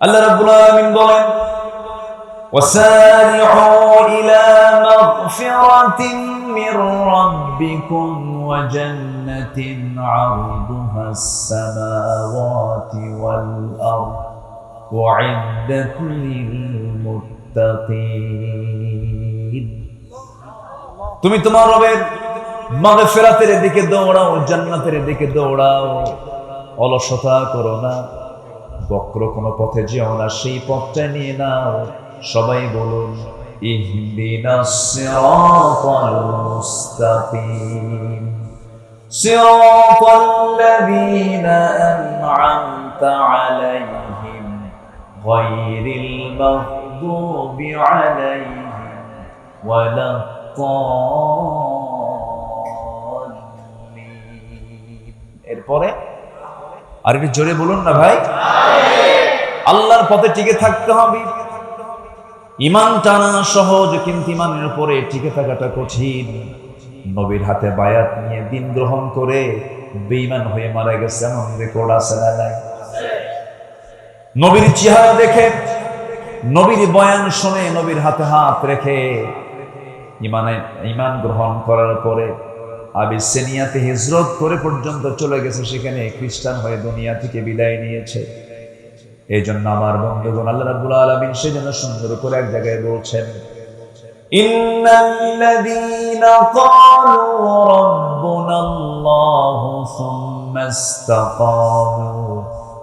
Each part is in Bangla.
আল্লাহ রাব্বুল আলামিন বলেন وسارعوا إلى مغفرة من ربكم وجنة عرضها السماوات والأرض وعدت للمتقين তুমি তোমার রবের মাগফিরাতের দিকে দৌড়াও জান্নাতের দিকে দৌড়াও অলসতা করো না বক্র কোনো পথে যেও না, সেই পথটা নিয়ে নাও। সবাই বলুন ইহদিনাস সিরাতাল মুস্তাকিম। সিরাতাল লাযীনা আন'আমতা আলাইহিম গায়রিল মাগদুবি আলাইহিম ওয়ালা এরপরে আর একটু জোরে বলুন না ভাই। আল্লাহর পথে টিকে থাকতে হবে। ইমান টানা সহজ, কিন্তু ইমানের উপরে টিকে থাকাটা কঠিন। নবীর হাতে বায়াত নিয়ে দিন গ্রহণ করে বেঈমান হয়ে মারা গেছে, এমন রেকর্ড আছে নাই? নবীর চেহারা দেখে, নবীর বয়ান শুনে নবীর হাতে হাত রেখে ইমানে ইমান গ্রহণ করার পরে আবিসেনিয়াতে হিজরত করে পর্যন্ত চলে গেছে সেখানে খ্রিস্টান হয়ে দুনিয়া থেকে বিদায় নিয়েছে এই জন্য আমার বন্ধুগণ আল্লাহ রাব্বুল আলামিন সেজন্য সুন্দর করে এক জায়গায় বলছেন ইন্নাল্লাযীনা ক্বালু রাব্বুনাল্লাহু সুম্মা ইসতাকামু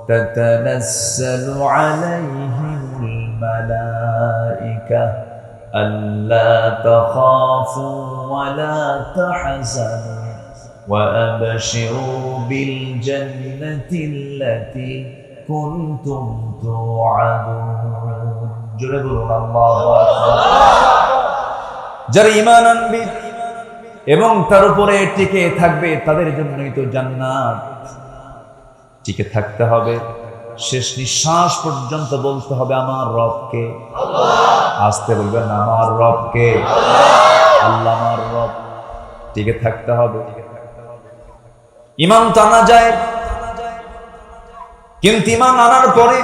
تتنزل عليهم الملائكة ألا تخافوا ولا تحزنوا وأبشروا بالجنة التي كنتم توعدون جربوا الله أكبر যারা ইমান আনবে এবং তার উপরে টিকে থাকবে তাদের জন্যই তো জান্নাত টিকে থাকতে হবে শেষ নিঃশ্বাস পর্যন্ত বলতে হবে আমার রবকে আসতে বলবেন আমার রবকে আল্লাহ আমার রব টিকে থাকতে হবে ইমান টানা যায় কিন্তু ইমান আনার পরে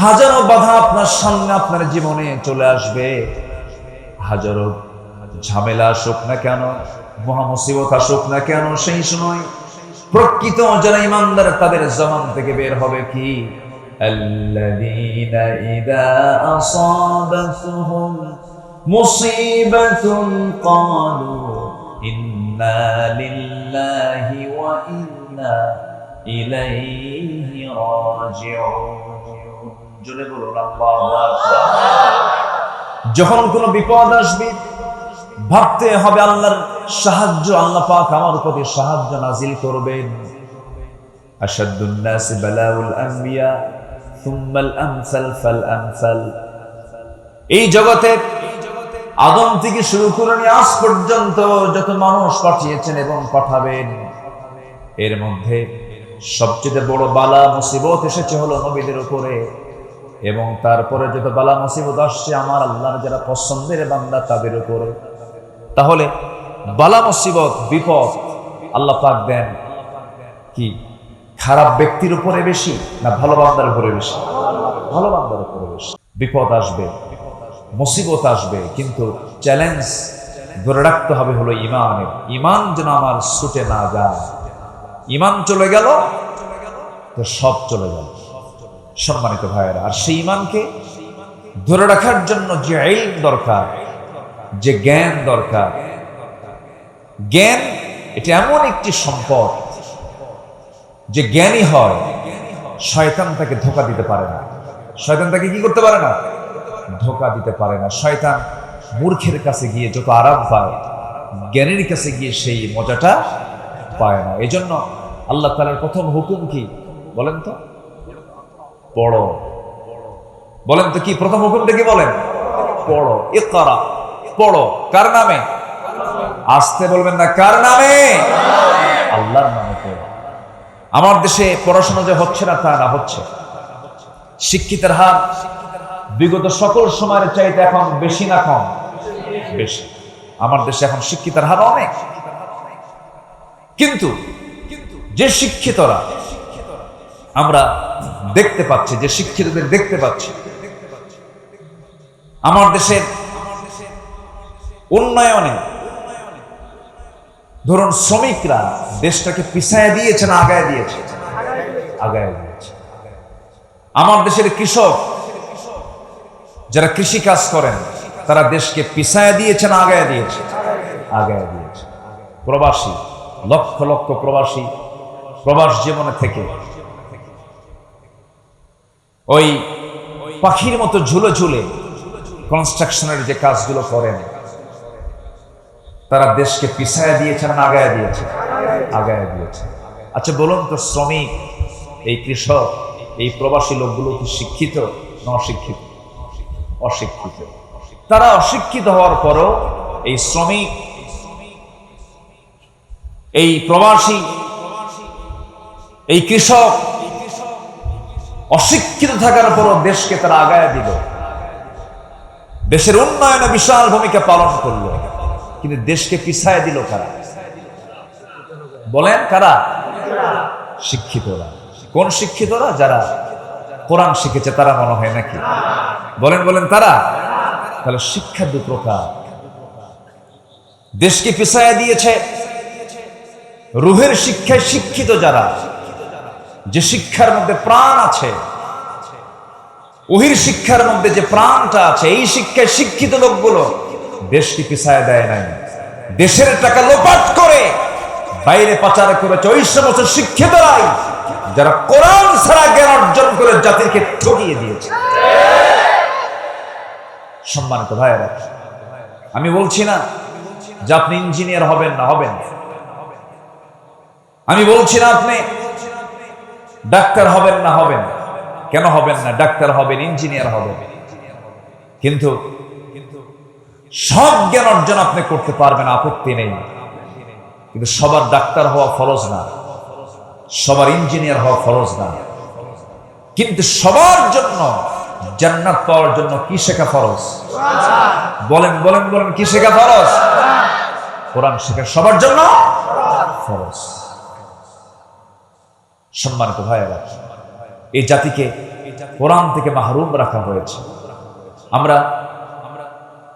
হাজারো বাধা আপনার সামনে আপনার জীবনে চলে আসবে হাজারো ঝামেলা আসুক না কেন মহামুসিবত আসুক না কেন সেই সময় প্রকৃত যারা ইমানদার তাদের জমান থেকে বের হবে কি الذين إذا أصابتهم مصيبة قالوا إنا لله وإنا إليه راجعون জোরে বলুন আল্লাহু আকবার যখন কোনো বিপদ আসবে ভাবতে হবে আল্লাহর সাহায্য আল্লাহ পাক আমার প্রতি সাহায্য নাজিল করবেন আশাদ্দুন নাস বালাউল আম্বিয়া সুম্মাল আমসাল ফাল আমসাল এই জগতে আদম থেকে শুরু করে আজ পর্যন্ত যত মানুষ পাঠিয়েছেন এবং পাঠাবেন। এর মধ্যে সবচেয়ে বড় বালা মুসিবত এসেছে হলো নবীদের উপরে। এবং তারপরে যত বালা মুসিবত আসছে, আমার আল্লাহর যারা পছন্দের বান্দা তাদের উপরে। তাহলে বালা মুসিবত, বিপদ আল্লাহ পাক দেন কি? খারাপ ব্যক্তির উপরে বেশি না ভালো বান্দার উপরে বেশি? ভালো বান্দার উপরে বেশি। বিপদ আসবে। মুসিবত আসবে, কিন্তু চ্যালেঞ্জ ধরে রাখতে হবে হলো ইমানের। ইমান যেন আমার ছুটে না যায়। ইমান চলে গেল, তো সব চলে গেল। সম্মানিত ভাইয়েরা, আর সেই ইমানকে ধরে রাখার জন্য যে আইন দরকার, যে জ্ঞান দরকার, জ্ঞান এটা এমন একটি সম্পদ যে জ্ঞানী হয়, শয়তান তাকে ধোকা দিতে পারে না। শয়তান তাকে কি করতে পারে না? ধোকা দিতে পারে না। শয়তান মূর্খের কাছে গিয়ে যত আরাম পায়, জ্ঞানীর কাছে গিয়ে সেই মজাটা পায় না। এই জন্য আল্লাহ তালার প্রথম হুকুম কি? বলেন তো। পড়ো। বলেন তো কি? প্রথম হুকুমটা কি বলেন? পড়ো। এ করা পড়ো। কার নামে? আসতে বলবেন না। কার নামে? আল্লাহর নামে আমার দেশে পড়াশোনা যে হচ্ছে না তা না হচ্ছে। শিক্ষিতের হার বিগত সকল সময়ের চাইতে এখন বেশি না কম? বেশি। আমার দেশে এখন শিক্ষিতের হার অনেক। কিন্তু যে শিক্ষিতরা আমরা দেখতে পাচ্ছি, যে শিক্ষিতদের দেখতে পাচ্ছি, আমার দেশের উন্নয়নে ধরুন শ্রমিকরা দেশটাকে পিছায় দিয়েছে না আগায় দিয়েছে? আগায় দিয়েছে। আমার দেশের কৃষক যারা কৃষি কাজ করেন, তারা দেশকে পিছায় দিয়েছেন না আগায় দিয়েছে আগায় দিয়েছে প্রবাসী, লক্ষ লক্ষ প্রবাসী প্রবাস জীবনে থেকে ওই পাখির মতো ঝুলে ঝুলে কনস্ট্রাকশনের যে কাজগুলো করেন, তারা দেশকে পিছায় দিয়েছে না আগায় দিয়েছে আগায় দিয়েছে আচ্ছা বলুন তো, শ্রমিক, এই কৃষক, এই প্রবাসী লোকগুলো কি শিক্ষিত না অশিক্ষিত অশিক্ষিত। তারা অশিক্ষিত হওয়ার পরও এই শ্রমিক, এই প্রবাসী, এই কৃষক অশিক্ষিত থাকার পরও দেশকে তারা আগায় দিল। দেশের উন্নয়নে বিশাল ভূমিকা পালন করল। কিন্তু দেশকে পিছায় দিল কারা? বলেন কারা? শিক্ষিতরা। কোন শিক্ষিতরা? যারা কোরআন শিখেছে, তারা মনে হয় নাকি? বলেন বলেন, তারা? তাহলে শিক্ষা দু প্রকার। দেশকে পিছায় দিয়েছে। রুহের শিক্ষায় শিক্ষিত যারা, যে শিক্ষার মধ্যে প্রাণ আছে, ওহির শিক্ষার মধ্যে যে প্রাণটা আছে, এই শিক্ষায় শিক্ষিত লোকগুলো দেশকে পিছায় দেয় নাই। দেশের টাকা লোপাট করে বাইরে পাচার করেছে। ওই সমস্ত শিক্ষিতরাই যারা কোরআন ছাড়া জ্ঞান অর্জন করে জাতিকে ঠকিয়ে দিয়েছে। সম্মানিত ভাইয়েরা, আমি বলছি না যে আপনি ইঞ্জিনিয়ার হবেন না, হবেন। আমি বলছি না আপনি ডাক্তার হবেন না, হবেন। কেন হবেন না? ডাক্তার হবেন, ইঞ্জিনিয়ার হবেন। কিন্তু সব জ্ঞান অর্জন আপনি করতে পারবেন, আপত্তি নেই। কিন্তু সবার ডাক্তার হওয়া ফরজ না। সবার ইঞ্জিনিয়ার হওয়া ফরজ না। কিন্তু সবার জন্য জান্নাত পাওয়ার জন্য কি শেখা ফরজ? বলেন বলেন বলেন, কি শেখা ফরজ? কোরআন শেখা সবার জন্য ফরজ। সম্মানিত ভাইয়েরা, এই জাতিকে কোরআন থেকে মাহরুম রাখা হয়েছে। আমরা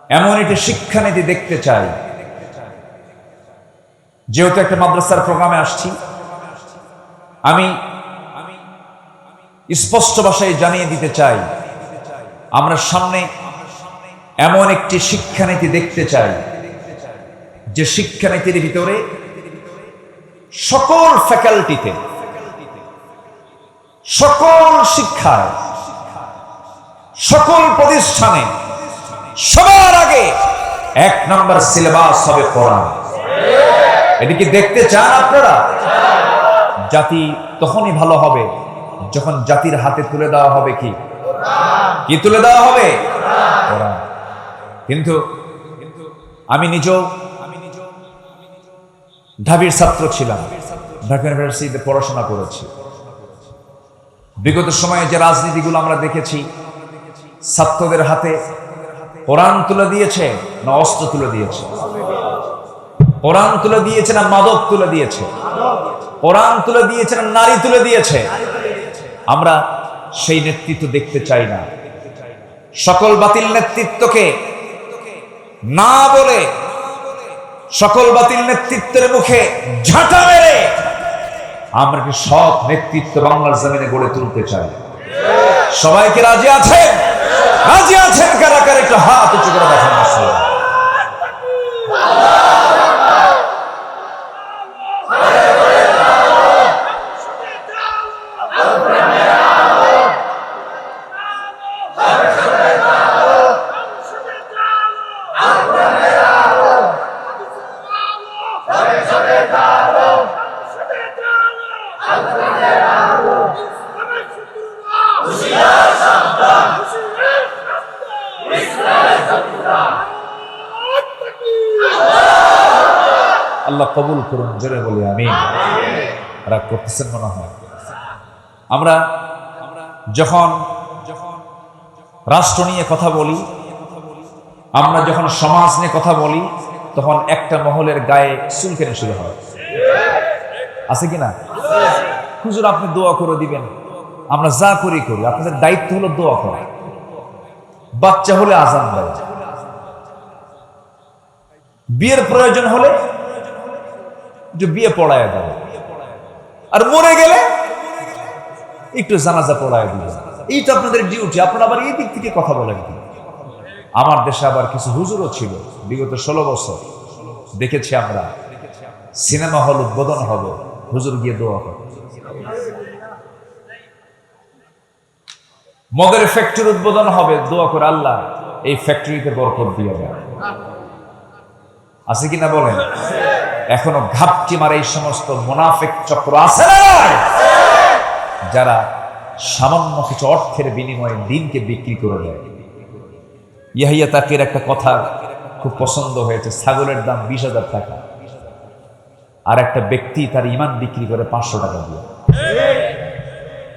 এমন একটি শিক্ষানীতি দেখতে চাই। যেহেতু একটা মাদ্রাসার প্রোগ্রামে আসছি আমি স্পষ্ট ভাষায় জানিয়ে দিতে চাই, আমরা সামনে এমন একটি শিক্ষানীতি দেখতে চাই, যে শিক্ষানীতির ভিতরে সকল ফ্যাকাল্টিতে, সকল শিক্ষায়, সকল প্রতিষ্ঠানে সবার আগে এক নম্বর সিলেবাস হবে কোরআন। এটি কি দেখতে চান আপনারা? জাতি তখনই ভালো হবে, যখন জাতির হাতে তুলে দেওয়া হবে কি? কি তুলে দেওয়া হবে? কিন্তু আমি নিজেও ঢাবির ছাত্র ছিলাম। ঢাকা ইউনিভার্সিটিতে পড়াশোনা করেছি। বিগত সময়ে যে রাজনীতিগুলো আমরা দেখেছি, ছাত্রদের হাতে কোরআন তুলে দিয়েছে না অস্ত্র তুলে দিয়েছে? কোরআন তুলে দিয়েছে না মাদক তুলে দিয়েছে? কোরআন তুলে দিয়েছে না নারী তুলে দিয়েছে? আমরা সেই নেতৃত্ব দেখতে চাই না। সকল বাতিল নেতৃত্বকে না বলে সকল বাতিল নেতৃত্বের মুখে ঝাঁটা মেরে আমরা কি সব নেতৃত্ব বাংলার জমিনে গড়ে তুলতে চাই। সবাইকে রাজি আছেন? রাজি আছেন কারা? কারা একটু হাত উঁচু করে দেখান আল্লাহ কবুল করুন জোরে বলি আমি রাগ করতেছেন মনে হয় আমরা যখন রাষ্ট্র নিয়ে কথা বলি আমরা যখন সমাজ নিয়ে কথা বলি তখন একটা মহলের গায়ে চুলকেনে শুরু হয়। আছে কি না? হুজুর আপনি দোয়া করে দিবেন। আমরা যা করি করি। আপনাদের দায়িত্ব হলো দোয়া করা। বাচ্চা হলে আজান দেয় বিয়ের প্রয়োজন হলে যে বিয়ে পড়ায় দেবে। আর মরে গেলে একটু জানাজা পড়ায় দিবে। এই তো আপনাদের ডিউটি আপনারা আবার এই দিক থেকে কথা বলেন আমার দেশে আবার কিছু হুজুরও ছিল, বিগত ষোলো বছর। দেখেছি আমরা, সিনেমা হল উদ্বোধন হবে হুজুর গিয়ে দোয়া করে। মদের ফ্যাক্টরি উদ্বোধন হবে, দোয়া করে আল্লাহ, এই ফ্যাক্টরিতে বরকত দিয়ে দেয় আছে কিনা বলেন? এখনও ঘাপটি মারে এই সমস্ত মোনাফেক চক্র আছে যারা সামান্য কিছু অর্থের বিনিময়ে দিনকে বিক্রি করে দেয়। ইয়াহিয়া তাকের একটা কথা খুব পছন্দ হয়েছে, ছাগলের দাম বিশ হাজার টাকা। আর একটা ব্যক্তি তার ইমান বিক্রি করে পাঁচশো টাকা দিয়ে।